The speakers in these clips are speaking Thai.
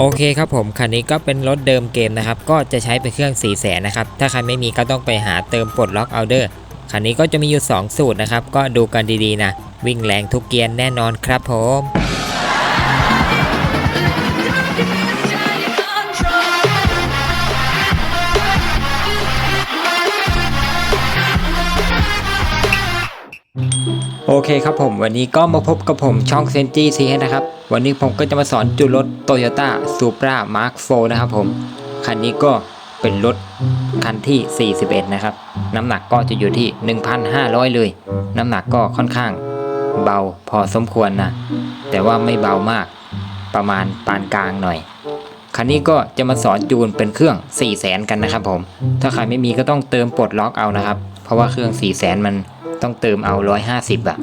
โอเคครับผมคันนี้ก็เป็นรถเดิมเกมนะครับก็จะใช้เป็นเครื่อง4ี่แสนนะครับถ้าใครไม่มีก็ต้องไปหาเติมปลดล็อกเอาเดอร์คันนี้ก็จะมีอยู่ 2 สูตรนะครับก็ดูกันดีๆนะวิ่งแรงทุกเกียร์แน่นอนครับผม โอเคครับผมวันนี้ก็มาพบกับผมช่องเซนจี้ซีนะครับ วันนี้ผมก็จะมาสอนจูนรถ Toyota Supra Mark 4นะครับผม คันนี้ก็เป็นรถคันที่ 41 นะครับ น้ำหนักก็จะอยู่ที่ 1,500 เลย น้ำหนักก็ค่อนข้างเบาพอสมควรนะ แต่ว่าไม่เบามากประมาณปานกลางหน่อย คันนี้ก็จะมาสอนจูนเป็นเครื่อง 4 0 0แสนกันนะครับผม ถ้าใครไม่มีก็ต้องเติมปลดล็อกเอานะครับ เพราะว่าเครื่อง 4 0 0แสนมันต้องเติมเอา 150อะ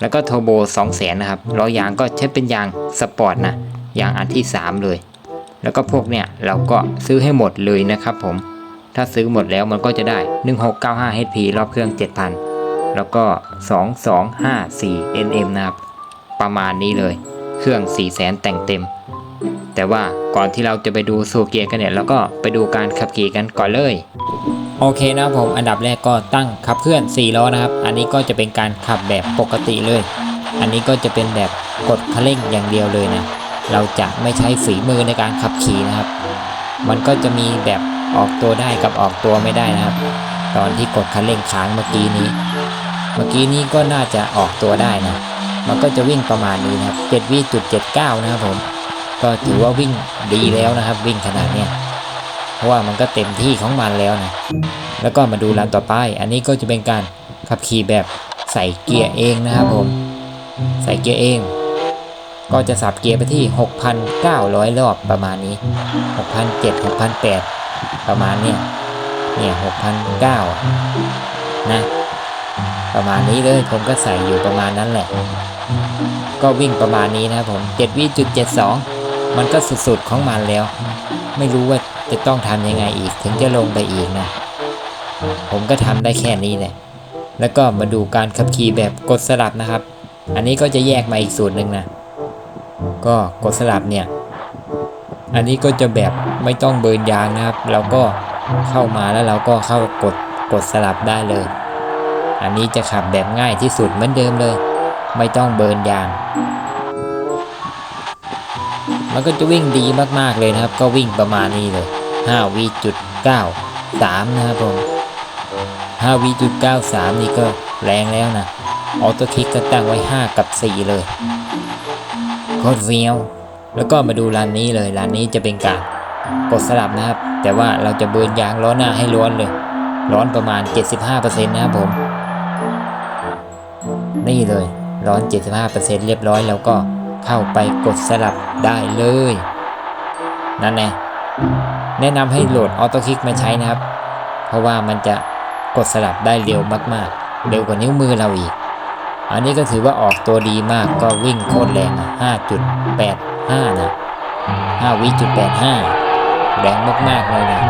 แล้วก็โทโบ2 0 0แสนนะครับล้อยางก็ใช้เป็นยางสปอร์ตนะยางอันที่ 3 เลย แล้วก็พวกเนี่ยเราก็ซื้อให้หมดเลยนะครับผม ถ้าซื้อหมดแล้วมันก็จะได้ 1695 HP รอบเครื่อง 7,000 แล้วก็ 2254 NM นะครับ ประมาณนี้เลย เครื่อง 4 0 0แสนแต่งเต็ม แต่ว่าก่อนที่เราจะไปดูสูเกียร์กันเนี่ยแล้วก็ไปดูการขับขี่กันก่อนเลย โอเคนะครับผมอันดับแรกก็ตั้งขับเคลื่อน 4 ล้อนะครับ อันนี้ก็จะเป็นการขับแบบปกติเลย อันนี้ก็จะเป็นแบบกดคันเร่งอย่างเดียวเลยนะ เราจะไม่ใช้ฝีมือในการขับขี่นะครับ มันก็จะมีแบบออกตัวได้กับออกตัวไม่ได้นะครับ ตอนที่กดคันเร่งค้างเมื่อกี้นี้ เมื่อกี้นี้ก็น่าจะออกตัวได้นะ มันก็จะวิ่งประมาณนี้นะครับ7วิจุด79นะครับผม ก็ถือว่าวิ่งดีแล้วนะครับ วิ่งขนาดเนี้ยเพราะว่ามันก็เต็มที่ของมันแล้วนะแล้วก็มาดูลำต่อไป อันนี้ก็จะเป็นการขับขี่แบบใส่เกียร์เองนะครับผม ใส่เกียร์เอง ก็จะสับเกียร์ไปที่ 6,900 รอบประมาณนี้ 6,700 6,800 ประมาณเนี้ยเนี่ย6,900นะประมาณนี้เลยผมก็ใส่อยู่ประมาณนั้นแหละ ก็วิ่งประมาณนี้นะครับผม 7วิจุด72 มันก็สุดๆของมันแล้ว ไม่รู้ว่าจะต้องทำยังไงอีกถึงจะลงไปอีกนะ ผมก็ทำได้แค่นี้แหละแล้วก็มาดูการขับขี่แบบกดสลับนะครับ อันนี้ก็จะแยกมาอีกสูตรหนึ่งนะ ก็กดสลับเนี่ย อันนี้ก็จะแบบไม่ต้องเบิร์นยางนะครับ เราก็เข้ามาแล้วเราก็เข้ากดกดสลับได้เลย อันนี้จะขับแบบง่ายที่สุดเหมือนเดิมเลย ไม่ต้องเบิร์นยาง มันก็จะวิ่งดีมากๆเลยนะครับ ก็วิ่งประมาณนี้เลย5วิจุด9 3นะครับผม5วิจุด9 3นี่ก็แรงแล้วนะออโต้คลิกก็ตั้งไว้ 5 กับ 4 เลยโคตรเฟี้ยวแล้วก็มาดูร้านนี้เลยร้านนี้จะเป็นการกดสลับนะครับ แต่ว่าเราจะเบิร์นยางล้อหน้าให้ร้อนเลย ร้อนประมาณ 75%นะครับผม นี่เลยร้อน 75%เรียบร้อยแล้วก็ เข้าไปกดสลับได้เลย นั่นแน่แนะนำให้โหลดออโต้คลิกมาใช้นะครับ เพราะว่ามันจะกดสลับได้เร็วมากๆ เร็วกว่านิ้วมือเราอีก อันนี้ก็ถือว่าออกตัวดีมากก็วิ่งโคตรแรงอะ5.85 นะ 5 วิจุด85 แรงมากๆเลยนะ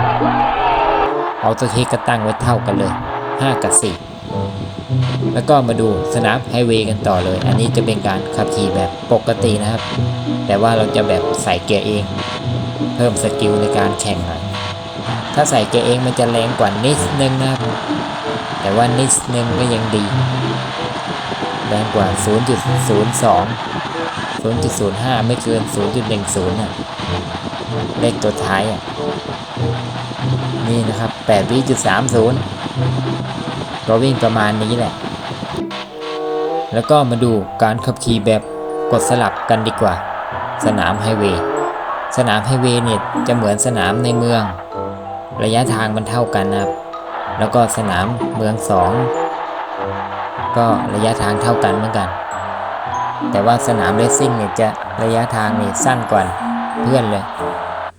ออโต้คลิกก็ตั้งไว้เท่ากันเลย 5 กับ 4 แล้วก็มาดูสนามไฮเวย์กันต่อเลย อันนี้จะเป็นการขับขี่แบบปกตินะครับ แต่ว่าเราจะแบบใส่เกียร์เอง เพิ่มสกิลในการแข่งหน่อยถ้าใส่เกียร์เองมันจะแรงกว่านิดนึงนะครับ แต่ว่านิดนึงก็ยังดี แรงกว่า 0.02 0.05 ไม่เกิน 0.10น่ะเลขตัวท้ายอะ นี่นะครับ8วิ3 0ก็วิ่งประมาณนี้แหละ แล้วก็มาดูการขับขี่แบบกดสลับกันดีกว่า สนามไฮเวย์สนามไฮเวย์เนี่ยจะเหมือนสนามในเมือง ระยะทางมันเท่ากันนะครับ แล้วก็สนามเมือง 2 ก็ระยะทางเท่ากันเหมือนกัน แต่ว่าสนามเลสซิ่งเนี่ยจะระยะทางเนี่ยสั้นกว่าเพื่อนเลย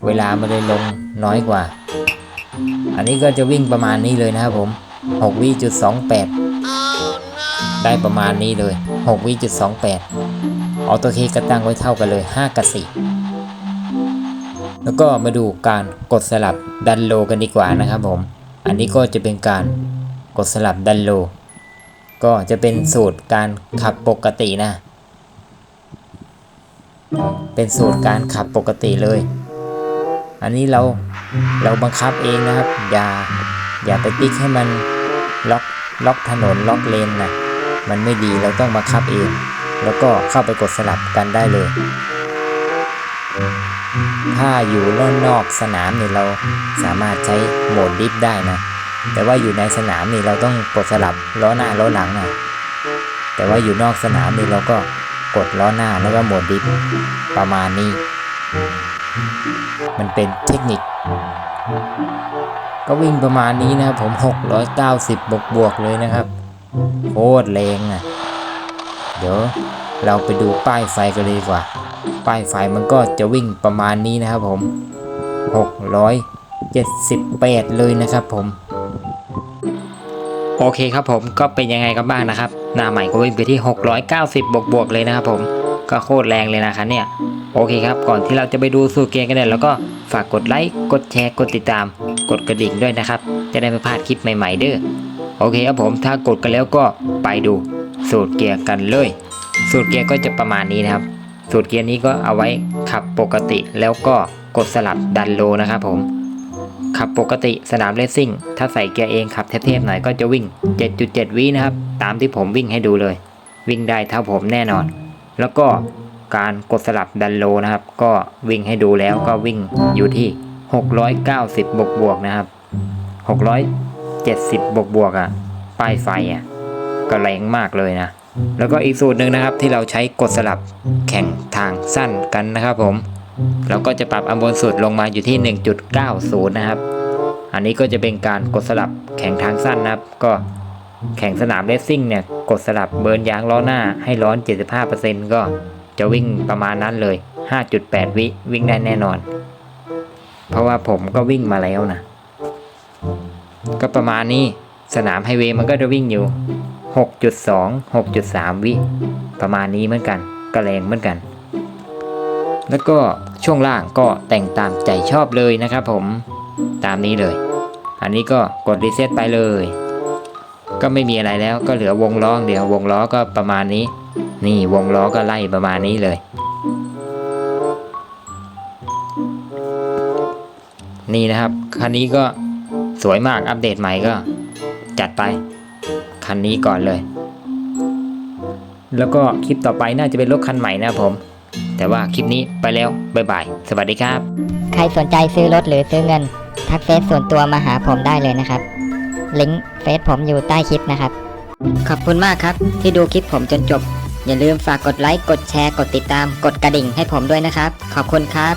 เวลามันเลยลงน้อยกว่า อันนี้ก็จะวิ่งประมาณนี้เลยนะครับผม 6วิจุด28 ได้ประมาณนี้เลย 6 วิจุด28ออโต้คีก็ตั้งไว้เท่ากันเลย 5 กับ 4 แล้วก็มาดูการกดสลับดันโลกันดีกว่านะครับผม อันนี้ก็จะเป็นการกดสลับดันโล ก็จะเป็นสูตรการขับปกตินะ เป็นสูตรการขับปกติเลย อันนี้เราเราบังคับเองนะครับ อย่าอย่าไปติ๊กให้มันล็อกล็อกถนนล็อกเลนนะ มันไม่ดีเราต้องบังคับเอง แล้วก็เข้าไปกดสลับกันได้เลย ถ้าอยู่รอบนอกสนามนี่เราสามารถใช้โหมดดิฟได้นะ แต่ว่าอยู่ในสนามนี่เราต้องกดสลับล้อหน้าล้อหลังนะแต่ว่าอยู่นอกสนามนี่เราก็กดล้อหน้าแล้วก็โหมดดิฟประมาณนี้ มันเป็นเทคนิค ก็วิ่งประมาณนี้นะครับผม 690 บวกบวกๆเลยนะครับ โคตรแรงอะ เดี๋ยวเราไปดูป้ายไฟกันเลยดีกว่า ป้ายไฟมันก็จะวิ่งประมาณนี้นะครับผม 678 เลยนะครับผม โอเคครับผมก็เป็นยังไงกันบ้างนะครับ หน้าใหม่ก็วิ่งไปที่ 690 บวกบวกเลยนะครับผม ก็โคตรแรงเลยนะครับเนี่ย โอเคครับ ก่อนที่เราจะไปดูสูตรเกมกันเนี่ยแล้วก็ฝากกดไลค์ กดแชร์ กดติดตาม กดกระดิ่งด้วยนะครับ จะได้ไม่พลาดคลิปใหม่ๆเด้อ โอเคครับผมถ้ากดกันแล้วก็ไปดูสูตรเกียร์กันเลย สูตรเกียร์ก็จะประมาณนี้นะครับ สูตรเกียร์นี้ก็เอาไว้ขับปกติแล้วก็กดสลับดันโลนะครับผมขับปกติสนามเลสซิ่งถ้าใส่เกียร์เองขับเทพๆหน่อยก็จะวิ่ง 7.7 วินะครับ ตามที่ผมวิ่งให้ดูเลย วิ่งได้เท่าผมแน่นอน แล้วก็การกดสลับดันโลนะครับ ก็วิ่งให้ดูแล้วก็วิ่งอยู่ที่ 690 บวกบวกๆนะครับ 670 บวกบวกอะป้ายไฟอะก็แรงมากเลยนะ แล้วก็อีกสูตรหนึ่งนะครับที่เราใช้กดสลับแข่งทางสั้นกันนะครับผมเราก็จะปรับอันบนสุดลงมาอยู่ที่ 1.90 นะครับ อันนี้ก็จะเป็นการกดสลับแข่งทางสั้นนะครับ ก็แข่งสนามเลสซิ่งเนี่ยกดสลับเบิร์นยางล้อหน้าให้ร้อน 75%ก็จะวิ่งประมาณนั้นเลย 5.8 วิวิ่งได้แน่นอน เพราะว่าผมก็วิ่งมาแล้วนะ ก็ประมาณนี้ สนามไฮเวย์มันก็จะวิ่งอยู่ 6.2 6.3 วิ ประมาณนี้เหมือนกันก็แรงเหมือนกัน แล้วก็ช่วงล่างก็แต่งตามใจชอบเลยนะครับผมตามนี้เลย อันนี้ก็กดรีเซ็ตไปเลย ก็ไม่มีอะไรแล้วก็เหลือวงล้อเดียววงล้อก็ประมาณนี้ นี่วงล้อก็ไล่ประมาณนี้เลย นี่นะครับคันนี้ก็ สวยมากอัปเดตใหม่ก็ จัดไป คันนี้ก่อนเลย แล้วก็คลิปต่อไปน่าจะเป็นรถคันใหม่นะผม แต่ว่าคลิปนี้ไปแล้วบ๊ายบายสวัสดีครับ ใครสนใจซื้อรถหรือซื้อเงิน ทักเฟซส่วนตัวมาหาผมได้เลยนะครับ ลิงก์เฟซผมอยู่ใต้คลิปนะครับ ขอบคุณมากครับที่ดูคลิปผมจนจบ อย่าลืมฝากกดไลค์กดแชร์กดติดตาม กดกระดิ่งให้ผมด้วยนะครับ ขอบคุณครับ